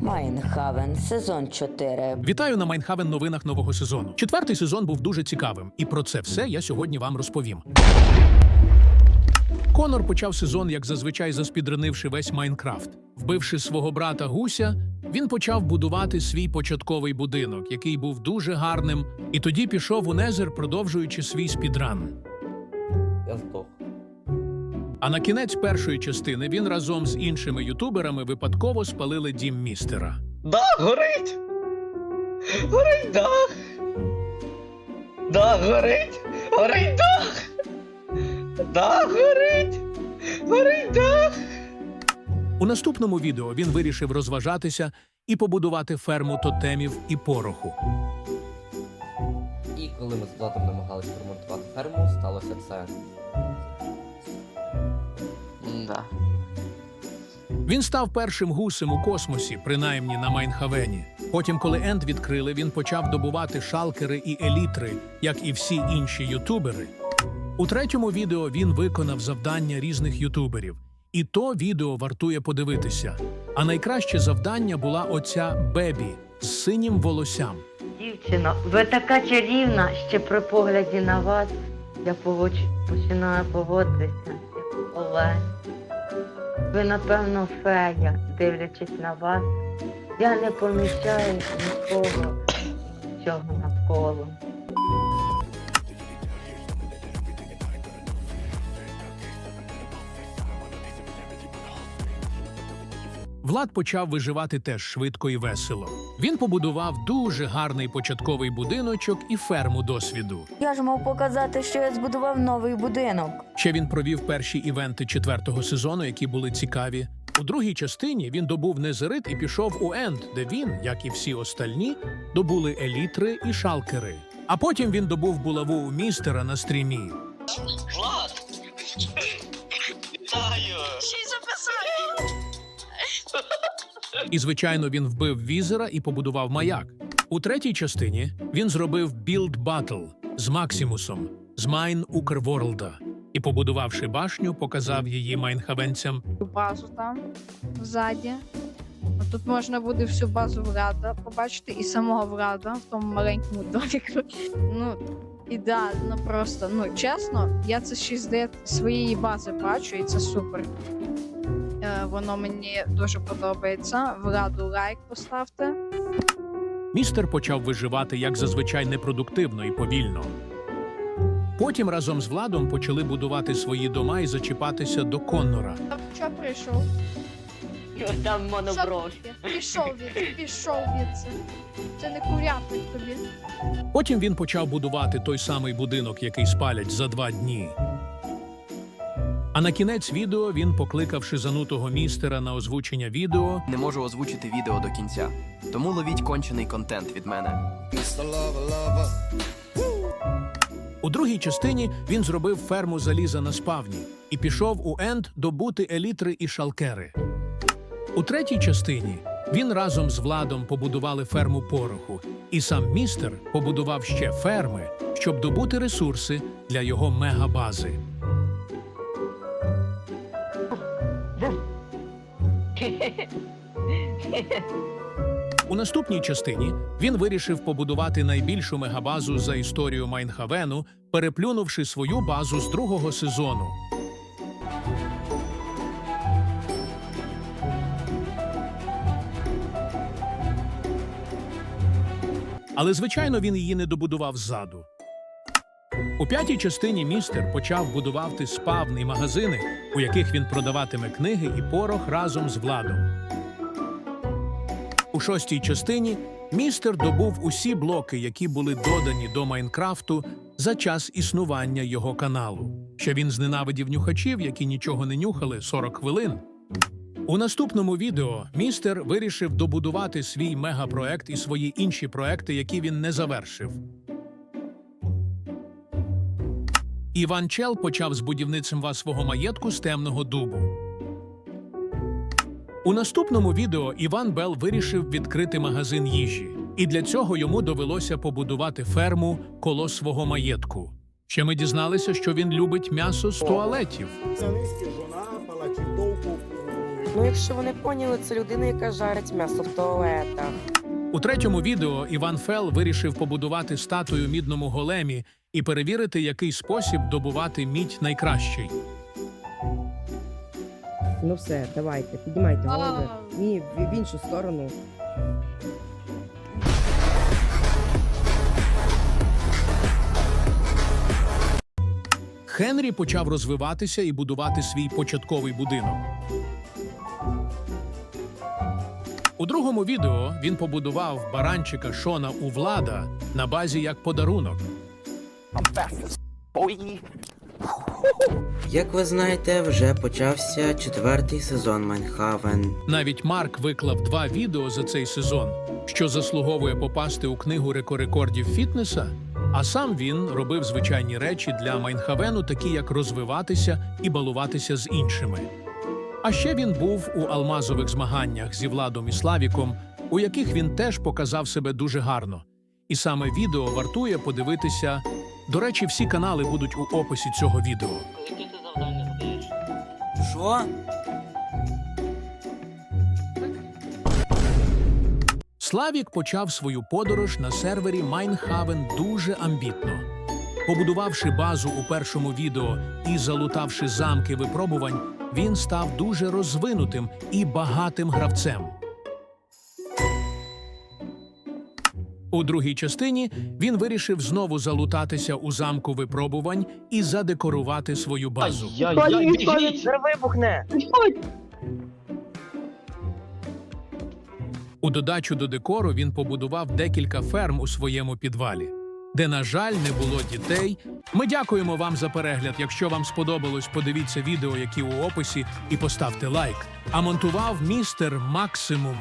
Майнхавен, сезон 4. Вітаю на Майнхавен новинах нового сезону. Четвертий сезон був дуже цікавим, і про це все я сьогодні вам розповім. Конор почав сезон, як зазвичай, заспідранивши весь Майнкрафт. Вбивши свого брата Гуся, він почав будувати свій початковий будинок, який був дуже гарним, і тоді пішов у Незер, продовжуючи свій спідран. Я здох. А на кінець першої частини він разом з іншими ютуберами випадково спалили дім містера. Да, горить! Горить дах! Да, горить! Горить дах! Да, горить! Горить дах! У наступному відео він вирішив розважатися і побудувати ферму тотемів і пороху. І коли ми з Владом намагалися ремонтувати ферму, сталося це. Да. Він став першим гусем у космосі, принаймні на Майнхавені. Потім, коли Енд відкрили, він почав добувати шалкери і елітри, як і всі інші ютубери. У третьому відео він виконав завдання різних ютуберів, і то відео вартує подивитися. А найкраще завдання була оця Бебі з синім волоссям. Дівчино, ви така чарівна, ще при погляді на вас я повоч- починаю поводитися як олень. Ви, напевно, фея, дивлячись на вас. Я не помічаю нікого, цього навколо. Влад почав виживати теж швидко і весело. Він побудував дуже гарний початковий будиночок і ферму досвіду. Я ж мав показати, що я збудував новий будинок. Ще він провів перші івенти четвертого сезону, які були цікаві. У другій частині він добув незерит і пішов у Енд, де він, як і всі остальні, добули елітри і шалкери. А потім він добув булаву у містера на стрімі. Влад! Вітаю! Ще й записав! І, звичайно, він вбив візера і побудував маяк. У третій частині він зробив білд батл з Максимусом з Майн Укрворлда і, побудувавши башню, показав її майнхавенцям базу там ззаді. Тут можна буде всю базу Врада побачити і самого Врада в тому маленькому доміку. Ну, ідеально просто. Ну, чесно, я це ще з своєї бази бачу, і це супер. Е, воно мені дуже подобається. Враду лайк поставте. Містер почав виживати як зазвичай непродуктивно і повільно. Потім разом з владом почали будувати свої дома і зачіпатися до Коннора. Що прийшов? Там Що? Пішов від, пішов від це. Це не курятник тобі. Потім він почав будувати той самий будинок, який спалять за два дні. А на кінець відео він покликав шизанутого містера на озвучення відео Не можу озвучити відео до кінця, тому ловіть кончений контент від мене. У другій частині він зробив ферму заліза на спавні і пішов у Енд добути елітри і шалкери. У третій частині він разом з владом побудували ферму пороху, і сам містер побудував ще ферми, щоб добути ресурси для його мегабази. У наступній частині він вирішив побудувати найбільшу мегабазу за історію Майнхавену, переплюнувши свою базу з другого сезону. Але, звичайно, він її не добудував ззаду. У п'ятій частині містер почав будувати спавни й магазини, у яких він продаватиме книги і порох разом з владом. У шостій частині містер добув усі блоки, які були додані до Майнкрафту за час існування його каналу. Що він зненавидів нюхачів, які нічого не нюхали 40 хвилин. У наступному відео містер вирішив добудувати свій мегапроект і свої інші проекти, які він не завершив. Іван Чел почав з будівництва свого маєтку з темного дубу. У наступному відео Іван Бел вирішив відкрити магазин їжі, і для цього йому довелося побудувати ферму коло свого маєтку. Ще ми дізналися, що він любить м'ясо з туалетів. Ну, якщо вони поняли, це людина, яка жарить м'ясо в туалетах. У третьому відео Іван Фел вирішив побудувати статую мідному големі і перевірити, який спосіб добувати мідь найкращий. Ну все, давайте, піднімайте голови. Ні, в, в іншу сторону. Хенрі почав розвиватися і будувати свій початковий будинок. У другому відео він побудував баранчика Шона у влада на базі як подарунок. Як ви знаєте, вже почався четвертий сезон Майнхавен. Навіть Марк виклав два відео за цей сезон, що заслуговує попасти у книгу рекордів фітнеса. А сам він робив звичайні речі для Майнхавену, такі як розвиватися і балуватися з іншими. А ще він був у алмазових змаганнях зі Владом і Славіком, у яких він теж показав себе дуже гарно. І саме відео вартує подивитися. До речі, всі канали будуть у описі цього відео. Яке ти завдання задаєш? Що? Славік почав свою подорож на сервері Майнхавен дуже амбітно. Побудувавши базу у першому відео і залутавши замки випробувань, він став дуже розвинутим і багатим гравцем. У другій частині він вирішив знову залутатися у замку випробувань і задекорувати свою базу. Біжіть! вибухне! У додачу до декору він побудував декілька ферм у своєму підвалі, де, на жаль, не було дітей. Ми дякуємо вам за перегляд. Якщо вам сподобалось, подивіться відео, які у описі, і поставте лайк. А монтував містер Максимум.